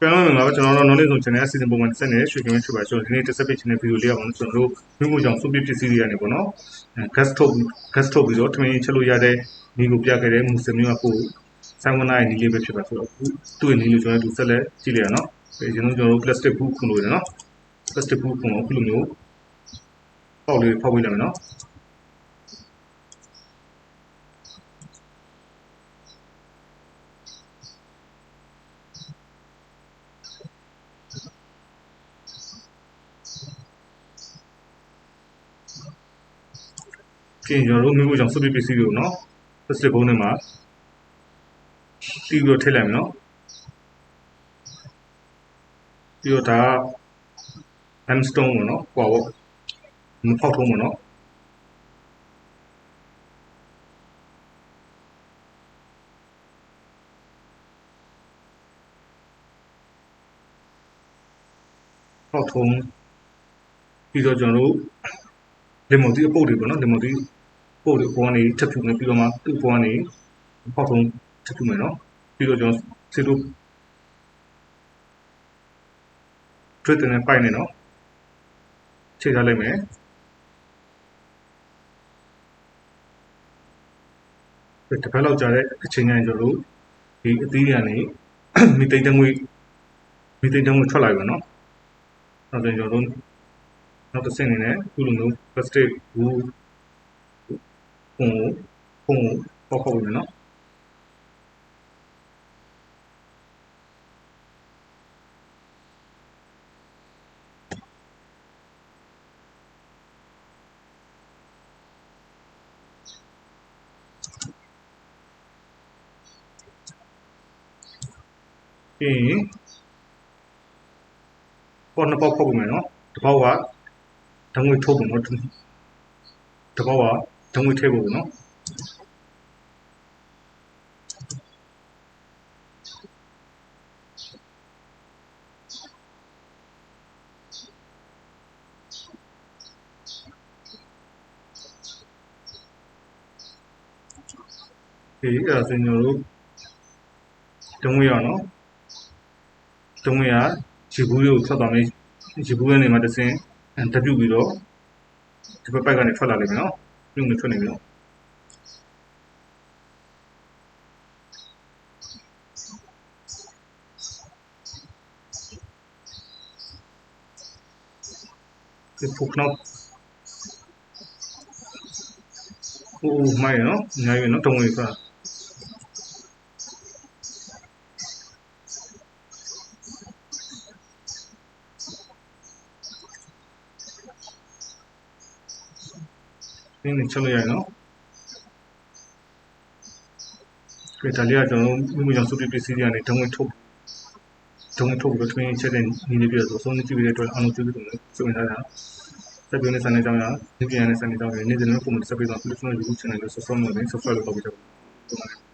ပြန်လို့ငါတို့ကျွန်တော်တို့ knowledge zone channel အစီအစဉ်ပုံမှန်တစ်ဆက်နဲ့ရွှေကင်းဖြစ်ပါကျွန်တော်ဒီနေ့တစ်ဆက်ပေးချင်တဲ့ဗီဒီယိုလေးအောင်ကျွန်တော်တို့မြို့မှုကြောင့်စုပ်ပစ်ပစ္စည်းတွေကနေပေါ့နော် gas ထုတ် gas ထုတ်ပြီးတော့ထမင်းချက်လို့ရတဲ့ဒီကိုပြခဲ့တဲ့မူစမျိုးကပို့ဆိုင်ဝန်နိုင်ဒီလေးပဲဖြစ်ပါဆိုတော့သူ့ရဲ့နီးလို့ကျွန်တော်တို့ဆက်လက်ကြည့်လိုက်ရအောင်နော်ဒီကျွန်တော်တို့ plastic ဘူးခုလို့ရတယ်နော် plastic ဘူးခုလို့ခုလိုမျိုးပေါက်လေးဖောက်ပေးလိုက်မယ်နော် ပြင်ကျွန်တော်တို့မျိုးကြောင့်စုပ်ပစ်ပစ္စည်းတွေကိုနော် plastic ဘုံထဲမှာတီးပြီးတော့ထည့်လိုက်မယ်နော်ပြီးတော့ဒါက limestone ပေါ့နော်ဟွာပေါ့မဖောက်ထုံးပေါ့နော်ဖောက်ထုံးပြီးတော့ကျွန်တော်တို့လင်မုန်တီအပုတ်တွေပေါ့နော်လင်မုန်တီ ပုတ်တွေပေါ်ကနေချက်ဖြူနေပြီးတော့မှသူ့ပေါ်ကနေဖောက်ထုံးချက်ဖြူမယ်နော်ပြီးတော့ကျွန်တော်စစ်တို့တွေ့တဲ့ပိုက်နေနော်ချိန်ထားလိုက်မယ်တစ်ပတ်လောက်ကြာတဲ့အချိန်ကျရင်ကျွန်တော်တို့ဒီအသီးတွေကနေမီသိန်းတငွေမီသိန်းတငွေထွက်လာပြီနော်နောက်ဆိုကျွန်တော်တို့နောက်တစ်ဆင့်အနေနဲ့ခုလိုမျိုး plastic ဘူး ဖုံဖုံပေါက်ပေါက်ပြီနော်ပြီးရင်ပေါ်နှစ်ပေါက်ဖောက်ပုံမယ်နော်တစ်ပေါက်ကဓာငွေထုတ်ပုံနော်တစ်ပေါက်က ဓာငွေထည့်ပုံနော်ဒီအဲ့ဒါဆိုကျွန်တော်တို့ဓာငွေရနော်တုံးရရေဘူးလေးကိုထွက်သွားမယ်ရေဘူးရဲ့နေမှာတစ်စင်းတပြုတ်ပြီးတော့ဒီဘက်ပိုက်ကနေထွက်လာလိမ့်မယ်နော် ပြုတ်နေထွက်နေပြီနော်ဒီဖုကနောက်ဟိုမိုင်းနော်အများကြီးနော်တုံးရဆိုတာ နင်းချက်လို့ရတယ်နော်ကဲဒါလေးကကျွန်တော်တို့မိမိကြောင့်စုပ်ပစ္စည်းတွေကနေဒုံဝင်ထုတ်ဒုံဝင်ထုတ်ပြီးတော့ twin ချက်တဲ့ညီလေးပြတော့ဆုံးနေကြည့်ပြီးတဲ့အတွက်အားလုံးကျေးဇူးတင်တယ်စုံထားတာဆက်ပြီးနေစနေကြောင်းရနေ့ပြန်နေစနေကြောင်းရနေ့စဉ်နဲ့ပုံမှန်ဆက်ပြီးတော့ YouTube channel ကို subscribe လုပ်နေ subscribe လုပ်ပါကြပါ